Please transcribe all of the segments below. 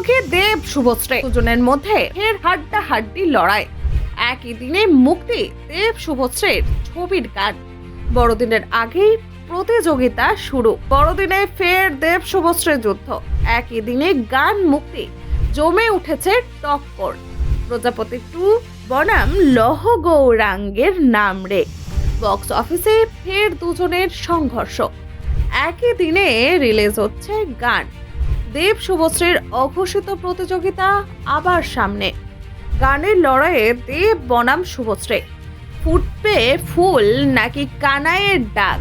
মুখোমুখি দেব শুভশ্রী। দুজনের মধ্যে ফের হাড্ডা হাড্ডি লড়াই। একই দিনে মুক্তি দেব শুভশ্রীর ছবির গান। বড়দিনের আগেই প্রতিযোগিতা শুরু। বড়দিনে ফের দেব শুভশ্রী যুদ্ধ। একই দিনে গান মুক্তি। জমে উঠেছে টক্কর। প্রজাপতি টু বনাম লহ গৌরাঙ্গের নাম রে। বক্স অফিসে ফের দুজনের সংঘর্ষ। একই দিনে রিলিজ হচ্ছে গান। দেব শুভশ্রীর অঘোষিত প্রতিযোগিতা আবার সামনে। গানের লড়াইয়ে দেব বনাম শুভশ্রী। ফুটবে ফুল নাকি কানাইয়ের ডাক?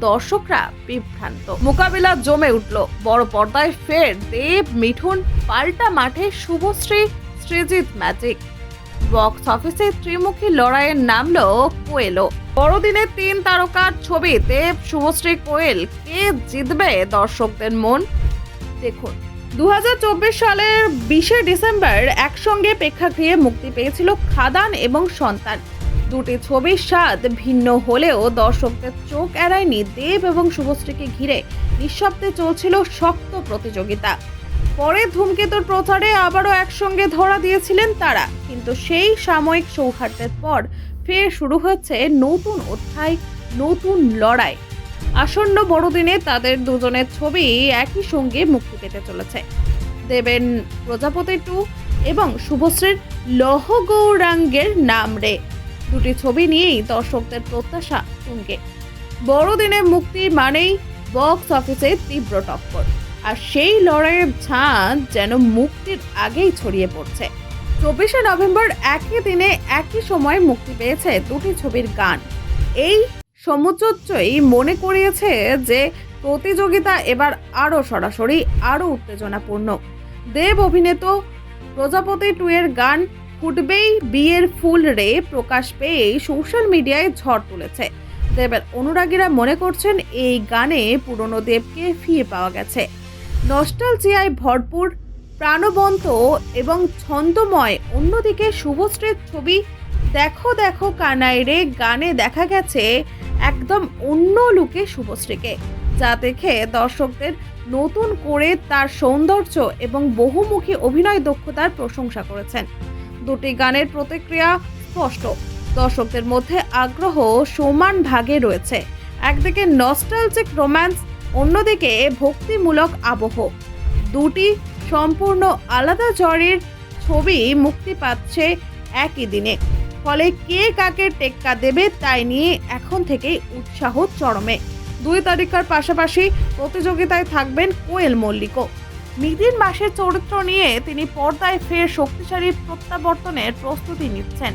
দর্শকরা বিভ্রান্ত। মোকাবিলা জমে উঠল। বড় পর্দায় ফের দেব, মিঠুন, পাল্টা মাঠে শুভশ্রী, সৃজিত ম্যাজিক। বক্স অফিসে ত্রিমুখী লড়াইয়ের নামলো কোয়েলো। বড়দিনে তিন তারকার ছবি দেব, শুভশ্রী, কোয়েল। কে জিতবে দর্শকদের মন? দেখুন দু সালের বিশে ডিসেম্বর একসঙ্গে প্রেক্ষাগৃহে মুক্তি পেয়েছিল খাদান এবং সন্তান। দুটি ছবির স্বাদ ভিন্ন হলেও দর্শকদের চোখ এড়ায়নি দেব এবং শুভশ্রীকে ঘিরে নিঃশব্দে চলছিল শক্ত প্রতিযোগিতা। পরে ধূমকেতুর প্রচারে আবারও একসঙ্গে ধরা দিয়েছিলেন তারা, কিন্তু সেই সাময়িক সৌহার্দ্যের পর ফের শুরু হচ্ছে নতুন অধ্যায়, নতুন লড়াই। আসন্ন বড়দিনে তাদের দুজনের ছবি একই সঙ্গে মুক্তি পেতে চলেছে। দেবেন প্রজাপতি টু এবং শুভশ্রীর লহ গৌরাঙ্গের নাম রে। দুটি ছবি নিয়েই দর্শকদের প্রত্যাশা তুঙ্গে। বড়দিনে মুক্তি মানেই বক্স অফিসে তীব্র টক্কর। আর সেই লড়াইয়ের ঝাঁজ যেন মুক্তির আগেই ছড়িয়ে পড়ছে। চব্বিশে নভেম্বর একই দিনে একই সময় মুক্তি পেয়েছে দুটি ছবির গান। এই সমুচ্চয়ই মনে করিয়েছে যে প্রতিযোগিতা এবার আরও সরাসরি, আরও উত্তেজনাপূর্ণ। দেব অভিনেত প্রজাপতি টু এর গান ফুটবেই বিয়ের ফুল রে প্রকাশ পেয়েই সোশ্যাল মিডিয়ায় ঝড় তুলেছে। দেবের অনুরাগীরা মনে করছেন এই গানে পুরনো দেবকে ফিরে পাওয়া গেছে। নস্টালজিয়ায় ভরপুর, প্রাণবন্ত এবং ছন্দময় অন্যদিকে শুভশ্রীর ছবি দেখো দেখো কানাই রে গানে দেখা গেছে একদম অন্য লুকে শুভশ্রীকে। যা দেখে দর্শকদের নতুন করে তার সৌন্দর্য এবং বহুমুখী অভিনয় দক্ষতার প্রশংসা করেছেন। দুটি গানের প্রতিক্রিয়া স্পষ্ট। দর্শকদের মধ্যে আগ্রহ সমান ভাগে রয়েছে। একদিকে নস্টালজিক রোম্যান্স অন্যদিকে ভক্তিমূলক আবহ। দুটি সম্পূর্ণ আলাদা জ্বরের ছবি মুক্তি পাচ্ছে একই দিনে। ফলে কে কাকে টেক্কা দেবে তাই নিয়ে এখন থেকেই উৎসাহ চরমে। দুই তারিখের পাশাপাশি প্রতিযোগিতায় থাকবেন কোয়েল মল্লিকও। মিদিন মাসের চরিত্র নিয়ে তিনি পর্দায় ফের শক্তিশালী প্রত্যাবর্তনের প্রস্তুতি নিচ্ছেন।